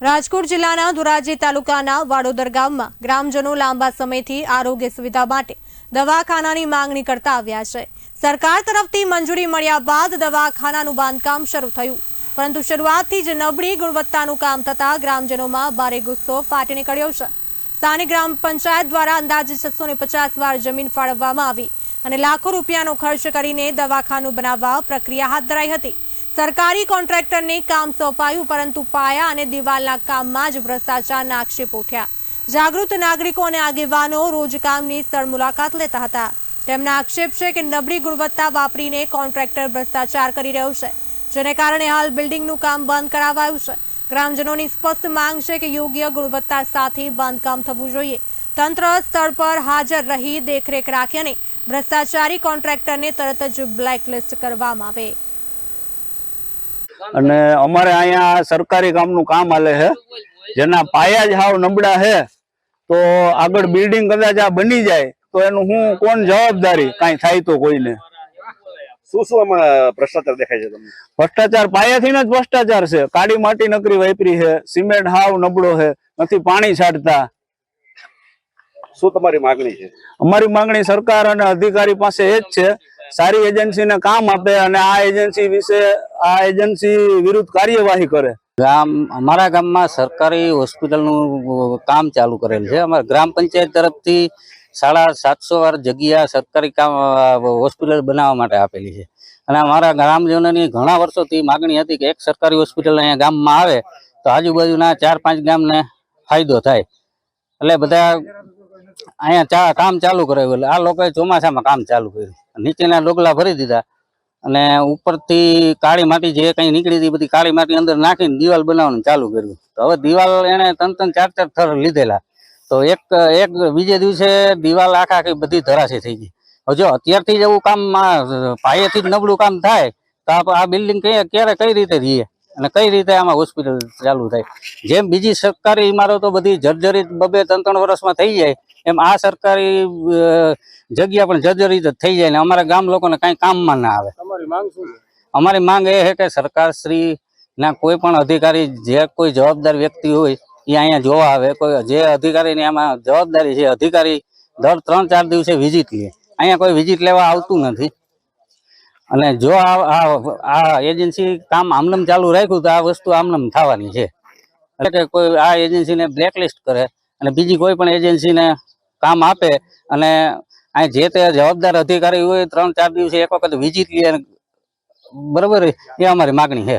રાજકોટ જિલ્લાના ધોરાજી તાલુકાના વાડોદર ગામમાં ગ્રામજનો લાંબા સમયથી આરોગ્ય સુવિધા માટે દવાખાનાની માંગણી કરતા આવ્યા છે. સરકાર તરફથી મંજૂરી મળ્યા બાદ દવાખાનાનું બાંધકામ શરૂ થયું. પરંતુ શરૂઆતથી જ નબળી ગુણવત્તાનું કામ થતાં ગ્રામજનોમાં ભારે ગુસ્સો ફાટી નીકળ્યો છે. સ્થાનિક ગ્રામ પંચાયત દ્વારા અંદાજે છસો વાર જમીન ફાળવવામાં આવી અને લાખો રૂપિયાનો ખર્ચ કરીને દવાખાનું બનાવવા પ્રક્રિયા હાથ ધરાઈ હતી. સરકારી કોન્ટ્રાક્ટરને કામ સોંપાયું, પરંતુ પાયા અને દિવાલના કામમાં જ ભ્રષ્ટાચારના આક્ષેપ ઉઠ્યા. જાગૃત નાગરિકો અને આગેવાનો રોજ કામની સ્થળ મુલાકાત લેતા હતા. તેમના આક્ષેપ છે કે નબળી ગુણવત્તા વાપરીને કોન્ટ્રાક્ટર ભ્રષ્ટાચાર કરી રહ્યો છે, જેને કારણે હાલ બિલ્ડિંગનું કામ બંધ કરાવાયું છે. ગ્રામજનોની સ્પષ્ટ માંગ છે કે યોગ્ય ગુણવત્તા સાથે બાંધકામ થવું જોઈએ. તંત્ર સ્થળ પર હાજર રહી દેખરેખ રાખી અને ભ્રષ્ટાચારી કોન્ટ્રાક્ટરને તરત જ બ્લેકલિસ્ટ કરવામાં આવે. અને અમારે અહીંયા સરકારી કામનું કામ હાલે છે. જેના પાયા જ હાવ નબળા છે. તો આગળ બિલ્ડિંગ કદાચ આ બની જાય તો એનું હું કોણ જવાબદારી? કાંઈ થાય તો કોઈને. શું શું આમાં ભ્રષ્ટાચાર દેખાય છે તમને? ભ્રષ્ટાચાર પાયાથી જ ભ્રષ્ટાચાર છે. કાળી માટી નકરી વાપરી છે. સિમેન્ટ હાવ નબળો છે. નથી પાણી છાંટતા. શું તમારી માંગણી છે? અમારી માંગણી સરકાર અને અધિકારી પાસે એ જ છે. સારી એજન્સીને કામ આપે અને આ એજન્સી વિશે આ એજન્સી વિરુદ્ધ કાર્યવાહી કરે. ગામ, અમારા ગામમાં સરકારી હોસ્પિટલનું કામ ચાલુ કરેલ છે. અમારા ગ્રામ પંચાયત તરફથી સાડા સાતસો વાર જગ્યા સરકારી કામ હોસ્પિટલ બનાવવા માટે આપેલી છે. અને અમારા ગ્રામજનોની ઘણા વર્ષોથી માગણી હતી કે એક સરકારી હોસ્પિટલ અહીંયા ગામમાં આવે તો આજુબાજુના ચાર પાંચ ગામને ફાયદો થાય. એટલે બધા અહીંયા ચા કામ ચાલુ કરાવ્યું એટલે આ લોકોએ ચોમાસામાં કામ ચાલુ કર્યું. નીચેના ડોગલા ભરી દીધા અને ઉપરથી કાળી માટી જે કંઈ નીકળી હતી બધી કાળી માટી અંદર નાખીને દિવાલ બનાવવાનું ચાલુ કર્યું. તો હવે દિવાલ એને ત્રણ ત્રણ ચાર ચાર થર લીધેલા. તો એક એક બીજે દિવસે દિવાલ આખા આખી બધી ધરાશી થઈ ગઈ. હજો અત્યારથી જ એવું કામ પાયેથી જ નબળું કામ થાય, તો આ બિલ્ડિંગ ક્યારે કઈ રીતે રહીએ અને કઈ રીતે આમાં હોસ્પિટલ ચાલુ થાય? જેમ બીજી સરકારી ઇમારતો બધી જર્જરિત બબે ત્રણ ત્રણ વર્ષમાં થઈ જાય એમ આ સરકારી જગ્યા પણ જર્જરિત થઈ જાય ને અમારા ગામ લોકોને કાંઈ કામમાં ના આવે. અમારી માંગ એ છે કે સરકાર શ્રી ના કોઈ પણ અધિકારી જે કોઈ જવાબદાર વ્યક્તિ હોય એ અહીંયા જોવા આવે. કોઈ જે અધિકારીની આમાં જવાબદારી છે અધિકારી દર ત્રણ ચાર દિવસે વિઝિટ લે. અહીંયા કોઈ વિઝિટ લેવા આવતું નથી. અને જો આ આ- આ એજન્સી કામ આમનમ ચાલુ રાખ્યું તો આ વસ્તુ આમનમ થવાની છે. એટલે કે કોઈ આ એજન્સીને બ્લેકલિસ્ટ કરે અને બીજી કોઈ પણ એજન્સીને કામ આપે અને અહીં જે તે જવાબદાર અધિકારી હોય ત્રણ ચાર દિવસે એક વખત વિઝિટ લે. બરોબર? એ અમારી માગણી છે.